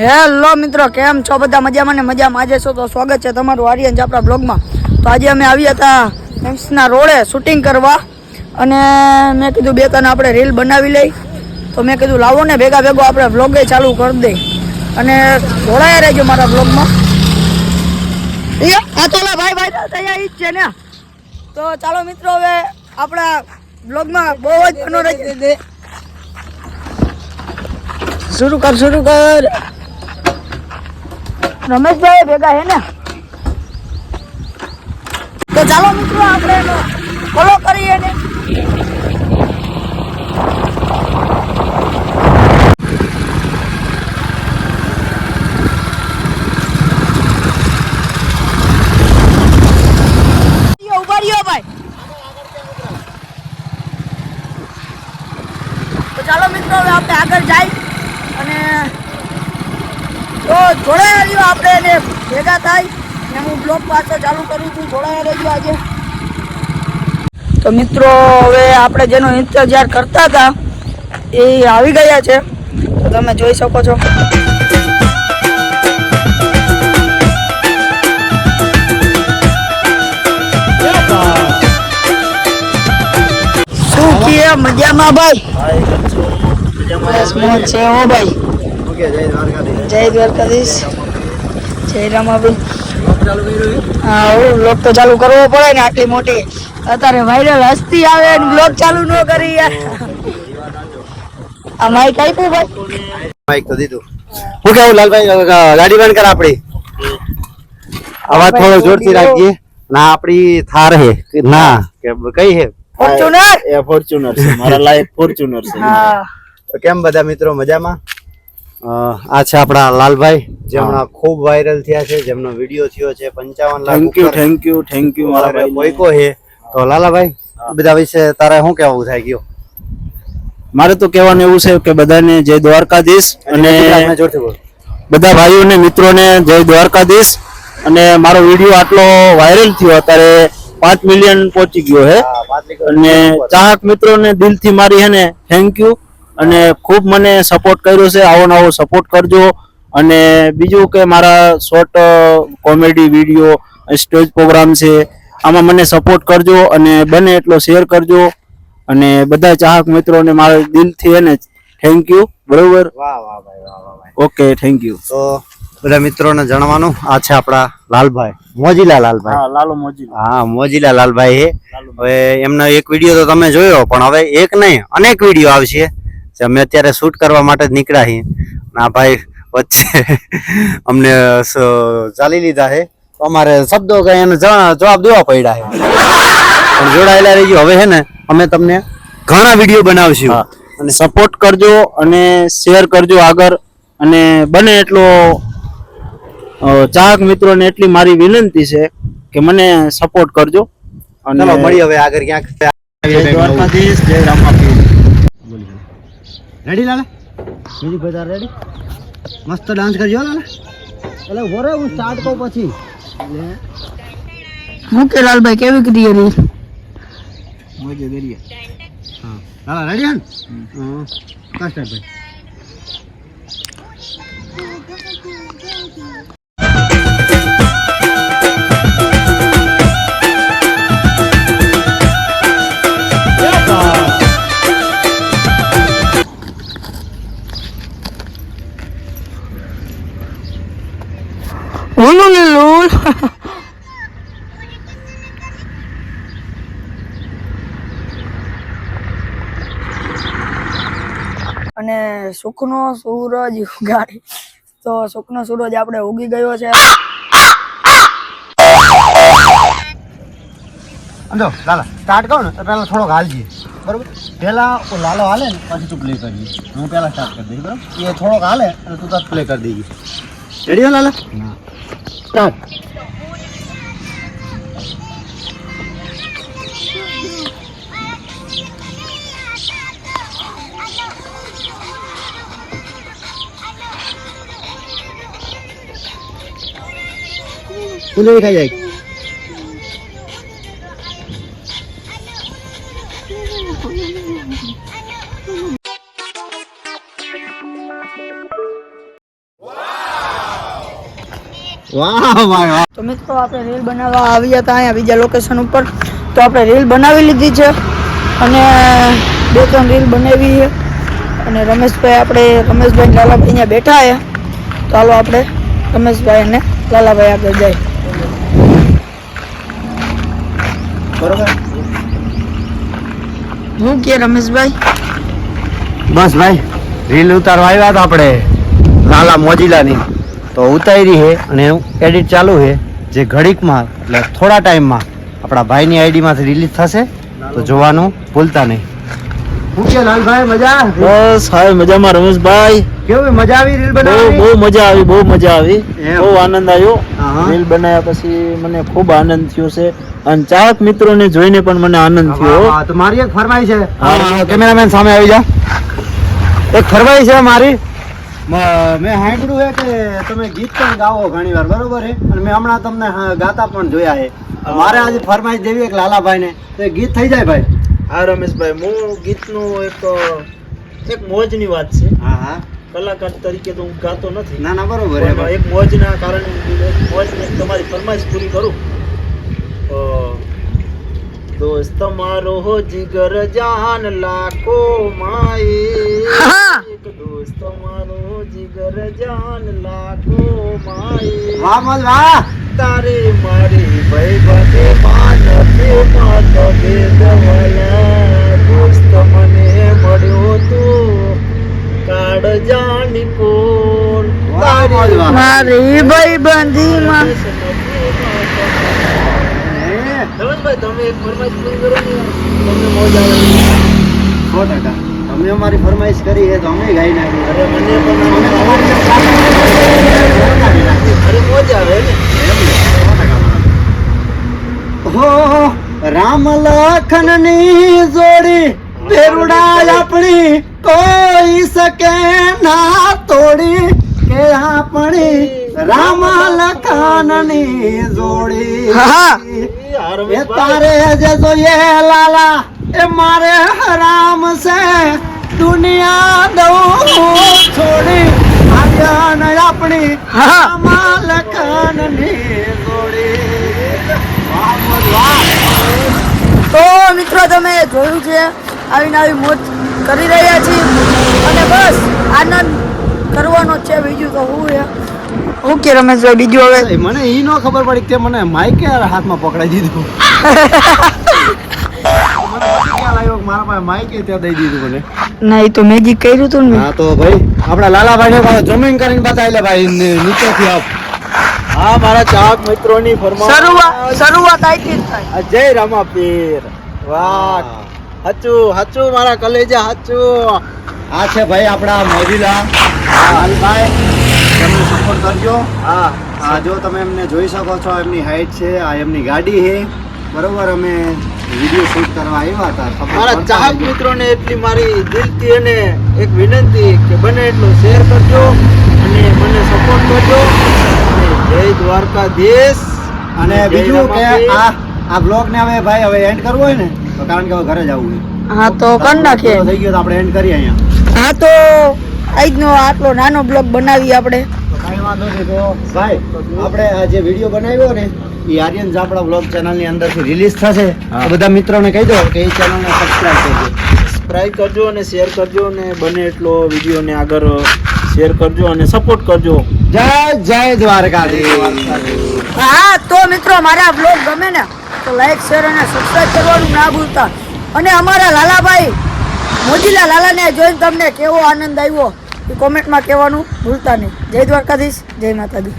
Hello મિત્રો કેમ છો? બધા મજામાં ને મજામાં? આજે છો તો સ્વાગત છે તમારું આર્યન આપણા બ્લોગમાં. તો આજે અમે આવ્યા હતા એમ્સના રોડે શૂટિંગ કરવા અને મેં કીધું બે ત્રણ આપણે રીલ બનાવી લઈ. તો મેં કીધું લાવો ને ભેગા ભેગો આપણે બ્લોગે ચાલુ કરી દઈ અને જોડાયા રહેજો મારા બ્લોગમાં. આ તો ભાઈ ભાઈ તૈયાર જ છે ને. તો ચાલો મિત્રો હવે આપણા બ્લોગમાં બહુ જ મનોરંજન. શરૂ કર શરૂ કર. રમેશભાઈ ભેગા હે ને? તો ચાલો મિત્રો, આપણે એનો ફોલો કરીએ ને. ચાલો મિત્રો, હવે આપણે આગળ જાય અને જોડાયા રહ્યો આપણે એને ભેગા થાય. ને હું બ્લોગ પાછો ચાલુ કરું છું. જોડાયા રહ્યો આજે. તો મિત્રો હવે આપણે જેનો ઇંતજાર કરતા હતા એ આવી ગયા છે. તો તમે જોઈ શકો છો. શું કહે મજામાં ભાઈ? બસ મોજ છે હો ભાઈ. જય દ્વારકાધીશ. જય રામાભાઈ હા બ્લોગ તો ચાલુ કરવો પડે ને આટલી મોટી. અત્યારે વાયરલ હસ્તી આવે ને બ્લોગ ચાલુ ન કરી યાર. આ માઈક આપ્યું ભાઈ? માઈક તો દીધું. હું કેવું લાલભાઈ ગાડી બંધ કર આપડી અવાજ થોડો જોરથી રાખીએ. ના આપડી થાર હે. ના. કે કઈ હે? ફોર્ચ્યુનર એ ફોર્ચ્યુનર છે. મારા લાયક ફોર્ચ્યુનર છે. હા. તો કેમ બધા મિત્રો મજામાં? આ છે આપણા લાલભાઈ. જે હમણાં ખૂબ વાયરલ થયા છે. જેમનો વીડિયો થયો છે પંચાવન lakh thank you thank you thank you મારા ભાઈ કોઈકો હે. તો લાલાભાઈ બધા વિશે તારે શું કેવું થાય ગયો? મારે તો કહેવાનું એવું છે કે બધાને જય દ્વારકાધીશ અને બધા ભાઈઓ ભાઈઓને મિત્રોને જય દ્વારકાધીશ. અને મારો વીડિયો આટલો વાયરલ થયો અત્યારે પાંચ મિલિયન પહોંચી ગયો છે હા, અને ચાહક મિત્રોને દિલથી મારી હે ને થેન્ક યુ અને ખૂબ મને સપોર્ટ કર્યો છે. આવો નવો સપોર્ટ કરજો. અને બીજું કે મારા short comedy video stage program છે આમાં મને સપોર્ટ કરજો અને બને એટલો શેર કરજો. અને બધા ચાહક મિત્રોને મારા દિલથી એને ને થેન્ક યુ બરોબર? વાહ વાહ ભાઈ વાહ વાહ ઓકે થેન્ક યુ તો બધા મિત્રોને જણાવવાનું આ છે આપણા લાલભાઈ મોજીલા લાલભાઈ. લાલો મોજી હા મોજીલા લાલભાઈ હે હવે એમનો એક વીડિયો તો તમે જોયો પણ હવે એક નહીં અનેક વીડિયો આવશે. અમે અત્યારે શૂટ કરવા માટે જ નીકળ્યા છીએ. ના ભાઈ વચ્ચે અમને ચાલી લીધા છે. તો અમારે શબ્દો કઈ એને જવાબ દેવા પડ્યા છે. પણ જોડાયેલા રહીજો. હવે છે ને અમે તમને ઘણા વીડિયો બનાવશું. અને સપોર્ટ કરજો અને શેર કરજો આગળ. અને બને એટલો ચાહક મિત્રોને એટલી મારી વિનંતી છે કે મને સપોર્ટ કરજો. અને મળી હવે આગળ ક્યાંક. જય દ્વારકાધીશ જય રામાપીર. રેડી લાલા બીજી બધા રેડી મસ્ત ડાન્સ કરજો લાલા એટલે વરે હું સ્ટાર્ટ કહું પછી હું કે લાલભાઈ કેવી કરી રીલ હા લાલા રેડી હન હા કા ભાઈ. અને સુખનો સૂરજ ઉગાડી. તો સુખનો સૂરજ આપણે ઉગી ગયો છે. સમજો? લાલા સ્ટાર્ટ કરો ને તો પહેલા થોડોક હાલજી. બરોબર? પહેલાં ઓ લાલો હાલે ને પછી તું પ્લે કરજે હું પહેલા સ્ટાર્ટ કરી દઈશ બરાબર? એ થોડોક હાલે અને તું તાર પ્લે કરી દઈએ રેડી લાલા? સ્ટાર્ટ ફૂલે ખાઈ જાય વાહ ભાઈ વાહ તો મિત્રો આપણે રીલ બનાવવા આવ્યા હતા અહીંયા બીજા લોકેશન ઉપર. તો આપણે રીલ બનાવી લીધી છે. અને બે ત્રણ રીલ બનાવી છે. અને રમેશભાઈ આપણે રમેશભાઈ લાલાભાઈ અહીંયા બેઠા છે. તો હાલો આપણે રમેશભાઈ અને લાલાભાઈ આપણે જઈએ બરોબર. હું કે રમેશભાઈ? બસ ભાઈ રીલ ઉતારવા આવ્યા હતા આપણે, લાલા મોજીલાની. તો ઉતારી છે અને એડિટ ચાલુ છે જે ઘડીકમાં, એટલે થોડા ટાઈમમાં આપણા ભાઈની આઈડીમાંથી રિલીઝ થશે, તો જોવાનું ભૂલતા નહીં. લાલભાઈ મજા બસ હાય મજામાં રમેશભાઈ. કેવું મજા આવી રીલ બનાવી બહુ મજા આવી બહુ મજા આવી. બહુ આનંદ આવ્યો. હા. રીલ બનાવ્યા પછી મને ખૂબ આનંદ થયો છે. અને ચાહક મિત્રોને જોઈને પણ મને આનંદ થયો. તો મારી એક ફરમાઈ છે. હા. કેમેરામેન સામે આવી જા એક ફરમાઈ છે મારી. મેં સાંભળ્યું છે કે તમે ગીત પણ ગાવો ઘણી વાર બરોબર છે? અને મેં હમણાં તમને ગાતા પણ જોયા છે. મારે આજે ફરમાઈશ દેવી એક લાલાભાઈ ને તો એ ગીત થઈ જાય ભાઈ? હા રમેશભાઈ હું ગીતનું એક એક મોજની વાત છે. હા હા. કલાકાર તરીકે તો હું ગાતો નથી. ના ના બરોબર. એક મોજના કારણે મોજને તમારી ફરમાઈશ પૂરી કરું. દોસ્ત તમારો હો જીગર જાન લાખો માએ એક દોસ્ત તમારો જીગર જાન લાખો માએ વાહ મજ વાહ. તારે મારી ભાઈ બાતે માન તે માત ભેદવાલા દોસ્ત મને મળ્યો તો કાળ જાણી કોણ વાહ, મોજ વાહ. મારી ભાઈ બંધીમાં હે, રમેશભાઈ તમે એક ફરમાઈશ પૂરી કરો ને તમને મોજ આવે. સો ટકા. તમે અમારી ફરમાઈશ કરી છે તો અમે ગાઈ નાખી અરે મને પણ અમે આમ- તમારી જેમ ગાતા ગાઈ નાખી. અરે મોજ આવે ને. હો રામ લખનની જોડી બેરુડા આપણી કોઈ શકે ના તોડી. કે આપણી રામ લખનની જોડી. હા. એ તારે જે જોઈએ લાલા એ મારે હરામ છે. દુનિયા દઉં છોડી. આજન આપણી. રામ લખનની જોડી. તો મિત્રો તમે જોયું છે આવી મોજ કરી રહ્યા છીએ. અને બસ આનંદ કરવાનો છે બીજું તો હું છે હું કે રમેશભાઈ બીજું હવે? મને ઈ નો ખબર પડી કે મને માઈકે હાથમાં પકડાઈ દીધું. મને ખ્યાલ આવ્યો મારા પાસે માઈકે ત્યાં દઈ દીધું મને? ના એ તો મેજિક કર્યું હતું ને હા તો ભાઈ આપણા લાલાભાઈ ને જમીન કરીને બતાવી લે ભાઈ નીચેથી આપ. હા મારા ચાહક મિત્રોની ફરમા શરૂઆત શરૂઆત અહીંથી જ થાય. જય રામા પીર વાહ. હાચું હાચું મારા કલેજા હાચું. આ છે ભાઈ આપણા મોજીલા. હાલભાઈ તમને સપોર્ટ કરજો. હા. આ જો તમે એમને જોઈ શકો છો એમની હાઈટ છે આ એમની ગાડી છે. બરોબર અમે વીડિયો શૂટ કરવા આવ્યા હતા. મારા ચાહક મિત્રોને એટલી મારી દિલથી અને એક વિનંતી કે બને એટલો શેર કરજો અને મને સપોર્ટ કરજો. જય દ્વારકાધીશ. અને બીજું કે આ આ બ્લોગ ને હવે ભાઈ હવે એન્ડ કરવો હોય ને તો કારણ કે હવે ઘરે જવું છે. હા તો કરી નાખીએ. થઈ ગયો તો આપણે એન્ડ કરીએ અહીંયા. હા તો આજનો આટલો નાનો બ્લોગ બનાવીએ આપણે. તો કાંઈ વાંધો નહીં તો ભાઈ આપણે આ જે વીડિયો બનાવ્યો ને એ આર્યન જાપડા બ્લોગ ચેનલની અંદરથી રિલીઝ થશે. બધા મિત્રોને કહી દો કે એ ચેનલને સબસ્ક્રાઇબ કરજો. સબસ્ક્રાઇબ કરજો અને શેર કરજો અને બને એટલો વિડીયોને આગળ શેર કરજો અને સપોર્ટ કરજો. જય જય દ્વારકાધીશ. હા, તો મિત્રો મારા બ્લોગ ગમે ને, તો લાઈક શેર અને સબસ્ક્રાઈબ કરવાનું ના ભૂલતા. અને અમારા લાલાભાઈ, મોજીલા લાલાને જોઈને તમને કેવો આનંદ આવ્યો, એ કોમેન્ટમાં કહેવાનું ભૂલતા નહીં. જય દ્વારકાધીશ, જય માતાજી.